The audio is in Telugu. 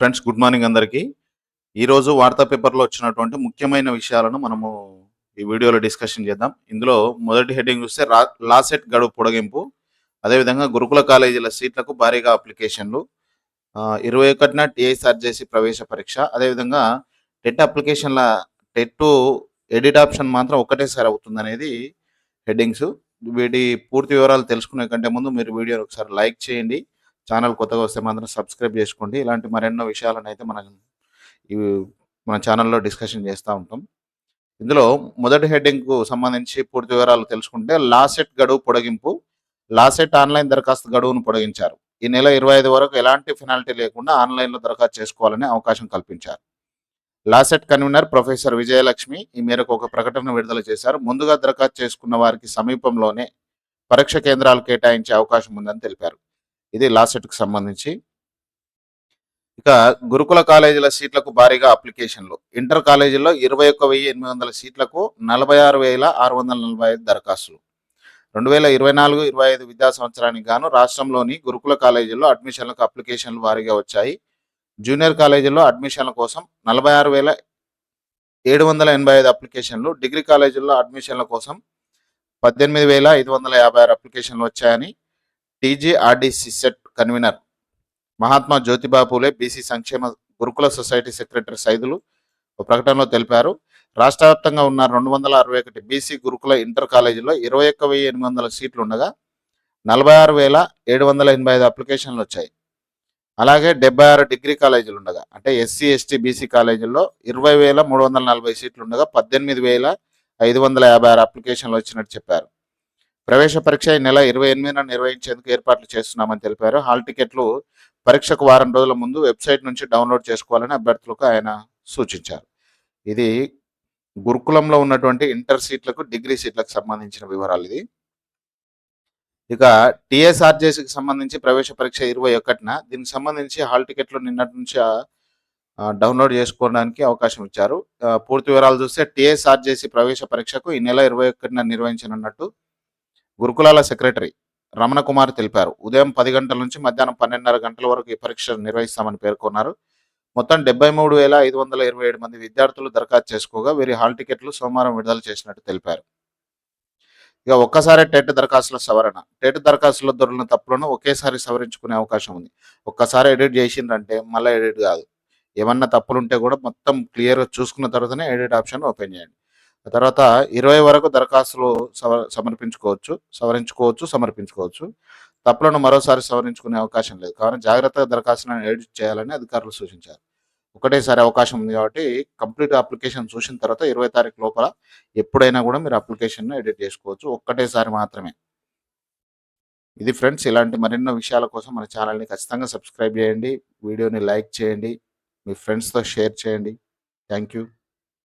ఫ్రెండ్స్ గుడ్ మార్నింగ్ అందరికీ. ఈరోజు వార్తా పేపర్లో వచ్చినటువంటి ముఖ్యమైన విషయాలను మనము ఈ వీడియోలో డిస్కషన్ చేద్దాం. ఇందులో మొదటి హెడ్డింగ్ చూస్తే లాసెట్ గడువు పొడిగింపు అదేవిధంగా గురుకుల కాలేజీల సీట్లకు భారీగా అప్లికేషన్లు ఇరవై ఒకటిన టీఐఎస్ఆర్జేసి ప్రవేశ పరీక్ష అదేవిధంగా టెట్ అప్లికేషన్ల టెట్ ఎడిట్ ఆప్షన్ మాత్రం ఒకటేసారి అవుతుంది అనేది హెడ్డింగ్స్. వీటి పూర్తి వివరాలు తెలుసుకునే కంటే ముందు మీరు వీడియోని ఒకసారి లైక్ చేయండి. ఛానల్ కొత్తగా వస్తే మాత్రం సబ్స్క్రైబ్ చేసుకోండి. ఇలాంటి మరెన్నో విషయాలను అయితే మనం ఇవి మన ఛానల్లో డిస్కషన్ చేస్తూ ఉంటాం. ఇందులో మొదటి హెడ్డింగ్కు సంబంధించి పూర్తి వివరాలు తెలుసుకుంటే లాసెట్ గడువు పొడిగింపు లాసెట్ ఆన్లైన్ దరఖాస్తు గడువును పొడిగించారు. ఈ నెల ఇరవై ఐదు వరకు ఎలాంటి పెనాల్టీ లేకుండా ఆన్లైన్లో దరఖాస్తు చేసుకోవాలని అవకాశం కల్పించారు. లాసెట్ కన్వీనర్ ప్రొఫెసర్ విజయలక్ష్మి ఈ మేరకు ఒక ప్రకటన విడుదల చేశారు. ముందుగా దరఖాస్తు చేసుకున్న వారికి సమీపంలోనే పరీక్ష కేంద్రాలు కేటాయించే అవకాశం ఉందని తెలిపారు. ఇది లాసెట్కి సంబంధించి. ఇక గురుకుల కాలేజీల సీట్లకు భారీగా అప్లికేషన్లు. ఇంటర్ కాలేజీల్లో ఇరవై ఒక్క వెయ్యి ఎనిమిది వందల సీట్లకు నలభై ఆరు వేల ఆరు వందల నలభై ఐదు దరఖాస్తులు. రెండు వేల ఇరవై నాలుగు ఇరవై ఐదు విద్యా సంవత్సరానికి గాను రాష్ట్రంలోని గురుకుల కాలేజీల్లో అడ్మిషన్లకు అప్లికేషన్లు భారీగా వచ్చాయి. జూనియర్ కాలేజీల్లో అడ్మిషన్ల కోసం నలభై ఆరు వేల ఏడు వందల ఎనభై ఐదు అప్లికేషన్లు. డిగ్రీ కాలేజీల్లో అడ్మిషన్ల కోసం పద్దెనిమిది వేల ఐదు వందల యాభై ఆరు అప్లికేషన్లు వచ్చాయని TGRDC CET convener Mahatma Jyotiba Phule BC సంక్షేమ గురుకుల సొసైటీ సెక్రటరీ సైదులు ఒక ప్రకటనలో తెలిపారు. రాష్ట్ర వ్యాప్తంగా ఉన్న రెండు వందల అరవై ఒకటి బీసీ గురుకుల ఇంటర్ కాలేజీలో ఇరవై ఒక్క వెయ్యి ఎనిమిది వందల సీట్లు ఉండగా నలభై ఆరు వేల ఏడు వందల ఎనభై ఐదు అప్లికేషన్లు వచ్చాయి. అలాగే డెబ్బై ఆరు డిగ్రీ కాలేజీలు ఉండగా అంటే ఎస్సీ ఎస్టీ బీసీ కాలేజీల్లో ఇరవై వేల మూడు వందల నలభై సీట్లు ఉండగా పద్దెనిమిది వేల ఐదు వందల యాభై ఆరు అప్లికేషన్లు వచ్చినట్టు చెప్పారు. ప్రవేశ పరీక్ష ఈ నెల ఇరవై ఎనిమిదిన నిర్వహించేందుకు ఏర్పాట్లు చేస్తున్నామని తెలిపారు. హాల్ టికెట్లు పరీక్షకు వారం రోజుల ముందు వెబ్సైట్ నుంచి డౌన్లోడ్ చేసుకోవాలని అభ్యర్థులకు ఆయన సూచించారు. ఇది గురుకులంలో ఉన్నటువంటి ఇంటర్ సీట్లకు డిగ్రీ సీట్లకు సంబంధించిన వివరాలు ఇది. ఇక టీఎస్ఆర్జేసీకి సంబంధించి ప్రవేశ పరీక్ష ఇరవై ఒకటిన దీనికి సంబంధించి హాల్ టికెట్లు నిన్నటి నుంచి డౌన్లోడ్ చేసుకోవడానికి అవకాశం ఇచ్చారు. పూర్తి వివరాలు చూస్తే టీఎస్ఆర్జేసీ ప్రవేశ పరీక్షకు ఈ నెల ఇరవై ఒకటిన నిర్వహించనున్నట్టు గురుకులాల సెక్రటరీ రమణ కుమార్ తెలిపారు. ఉదయం పది గంటల నుంచి మధ్యాహ్నం పన్నెండున్నర గంటల వరకు ఈ పరీక్ష నిర్వహిస్తామని పేర్కొన్నారు. మొత్తం డెబ్బై మూడు వేల ఐదు వందల ఇరవై ఏడు మంది విద్యార్థులు దరఖాస్తు చేసుకోగా వీరి హాల్ టికెట్లు సోమవారం విడుదల చేసినట్టు తెలిపారు. ఇక ఒక్కసారి టెట్ దరఖాస్తుల సవరణ. టెట్ దరఖాస్తుల దొరికిన తప్పులను ఒకేసారి సవరించుకునే అవకాశం ఉంది. ఒక్కసారి ఎడిట్ చేసిండ్రంటే మళ్ళీ ఎడిట్ కాదు. ఏమన్నా తప్పులుంటే కూడా మొత్తం క్లియర్గా చూసుకున్న తర్వాతనే ఎడిట్ ఆప్షన్ ఓపెన్ చేయండి. తర్వాత ఇరవై వరకు దరఖాస్తులు సమర్పించుకోవచ్చు సవరించుకోవచ్చు సమర్పించుకోవచ్చు. తప్పులను మరోసారి సవరించుకునే అవకాశం లేదు. కావున జాగ్రత్తగా దరఖాస్తులను ఎడిట్ చేయాలని అధికారులు సూచించారు. ఒకటేసారి అవకాశం ఉంది కాబట్టి కంప్లీట్ అప్లికేషన్ చూసిన తర్వాత ఇరవై తారీఖు లోపల ఎప్పుడైనా కూడా మీరు అప్లికేషన్ను ఎడిట్ చేసుకోవచ్చు. ఒక్కటేసారి మాత్రమే. ఇది ఫ్రెండ్స్ ఇలాంటి మరెన్నో విషయాల కోసం మన ఛానల్ని ఖచ్చితంగా సబ్స్క్రైబ్ చేయండి. వీడియోని లైక్ చేయండి. మీ ఫ్రెండ్స్తో షేర్ చేయండి. Thank you.